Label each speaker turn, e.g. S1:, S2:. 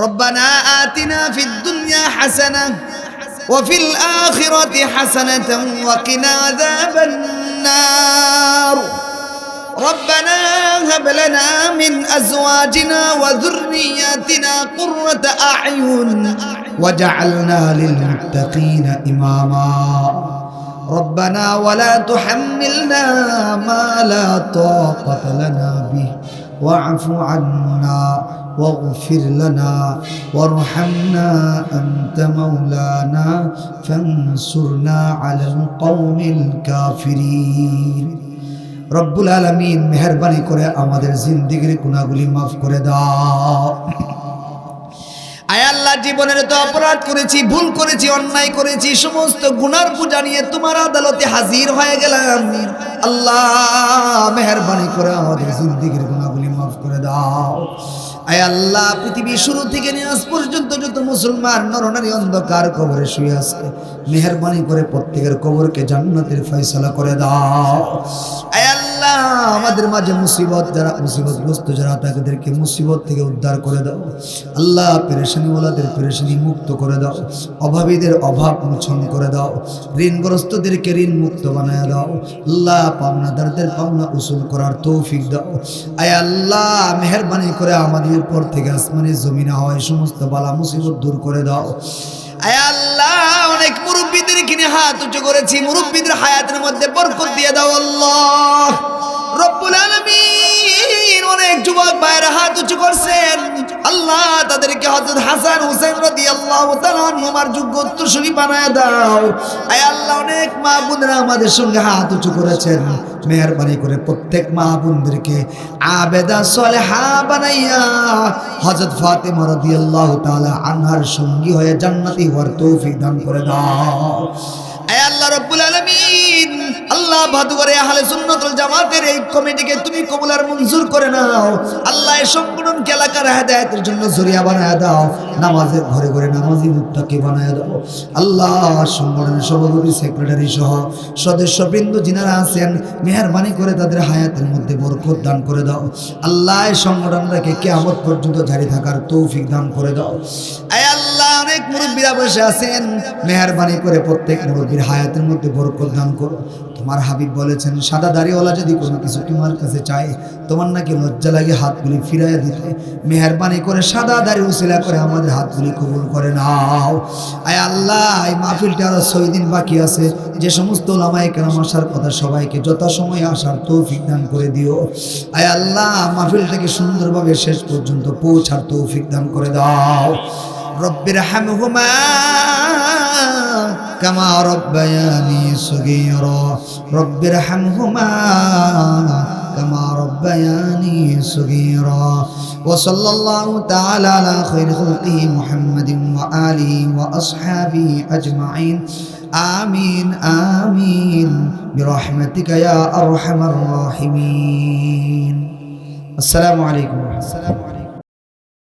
S1: ربنا آتنا في الدنيا حسنة وفي الآخرة حسنة وقنا عذاب النار. ربنا هب لنا من أزواجنا وذرياتنا قرة أعين وجعلنا للمتقين إماما. ربنا ولا تحملنا ما لا طاقة لنا به. واعف عنا. واغفر لنا وارحمنا أنت مولانا فانصرنا على القوم الكافرين রব্বুল আলমিন মেহরবানি করে আমাদের জিন্দিগির গুণাগুলি মাফ করে দাও আয় আল্লাহ জীবনের তো অপরাধ করেছি ভুল করেছি অন্যায় করেছি সমস্ত গুনার পূজা নিয়ে তোমার আদালতে হাজির হয়ে গেলাম আল্লাহ মেহরবানি করে আমাদের জিন্দিগির গুণাগুলি মাফ করে দাও আয় আল্লাহ, পৃথিবীর শুরু থেকে নিয়ে পর্যন্ত যত মুসলমান নরনারী অন্ধকার কবরে শুয়ে আছে, মেহরবানি করে প্রত্যেকের কবরকে জান্নাতের ফয়সলা করে দাও। আয় আল্লাহ, আমাদের মাঝে মুসিবত, যারা মুসিবতগ্রস্ত, যারা তাদেরকে মুসিবত থেকে উদ্ধার করে দাও। আল্লাহ পেরেশানি ওলাদের পেরেশানি মুক্ত করে দাও। অভাবীদের অভাব মোচন করে দাও। ঋণগ্রস্তদেরকে ঋণ মুক্ত বানায় দাও। আল্লাহ, পাওনাদারদের পাওনা উসুল করার তৌফিক দাও। আয় আল্লাহ, মেহরবানি করে আমাদের উপর থেকে আসমানি জমিনা হয় সমস্ত বালা মুসিবত দূর করে দাও। অনেক মুরব্বীদের কিনে হাত উঁচু করেছি। মুরব্বীদের হায়াতের মধ্যে বরকত দিয়ে দাও আল্লাহ। উঁচু করছেন? আল্লাহ তাদেরকে হযরত হাসান হুসেন রাদিয়াল্লাহু তাআলা আমার যোগ্য উত্তরসূরি বানায় দাও। আয় আল্লাহ, অনেক মা বোনেরা আমাদের সঙ্গে হাত উঁচু করেছেন। মেহরবানি করে প্রত্যেক মা বোনদেরকে আবেদা সলেহা বানাইয়া হযরত ফাতেমা রাদিয়াল্লাহু তাআলা আনহার সঙ্গী হয়ে জান্নাতি হওয়ার তৌফিক দান করে দাও। আল্লাহ ভাদুয়ারে আহলে সুন্নাতুল জামাতের এই কমিটিকে তুমি কবুল আর মঞ্জুর করে নাও। আল্লাহ এই সম্পূর্ণ এলাকার হেদায়েতের জন্য জরিয়া বানায় দাও। নামাজের ঘরে ঘরে নামাজি মুক্তাকে বানায় দাও। আল্লাহ সংগঠনের সভাপতি সেক্রেটারি সহ সদস্যবৃন্দ যিনারা আছেন, মেহরবানি করে তাদের হায়াতের মধ্যে বরকত দান করে দাও। আল্লাহ সংগঠনটাকে কেয়ামত পর্যন্ত জারি থাকার তৌফিক দান করে দাও। আয় আল্লাহ অনেক মুরব্বীরা বসে আছেন। মেহরবানি করে প্রত্যেক মুরব্বীর হায়াতের মধ্যে বরকত দান করো তোমার হাবিব বলেছেন, সাদা দাড়িওয়ালা যদি কোনো কিছু তোমার কাছে চায়, তোমার নাকি লজ্জা লাগে হাতগুলি ফিরাইয়া দিতে। মেহরবানি করে সাদা দাড়ি উসিলা করে আমাদের হাতগুলি কবুল করে নাও। আয় আল্লাহ, এই মাহফিলটা আরও ছয় দিন বাকি আছে। যে সমস্ত ওলামায় কেরাম আসার কথা সবাইকে যথাসময়ে আসার তৌফিক দান করে দিও। আয় আল্লাহ, মাহফিলটাকে সুন্দরভাবে শেষ পর্যন্ত পৌঁছার তৌফিক দান করে দাও। রব্বির হামহুমা كما ربياني صغيرا رب ارحمهما كما ربياني صغيرا وصلى الله تعالى على خير خلقه محمد وآله وأصحابه أجمعين آمين آمين برحمتك يا أرحم الراحمين السلام عليكم ورحمة الله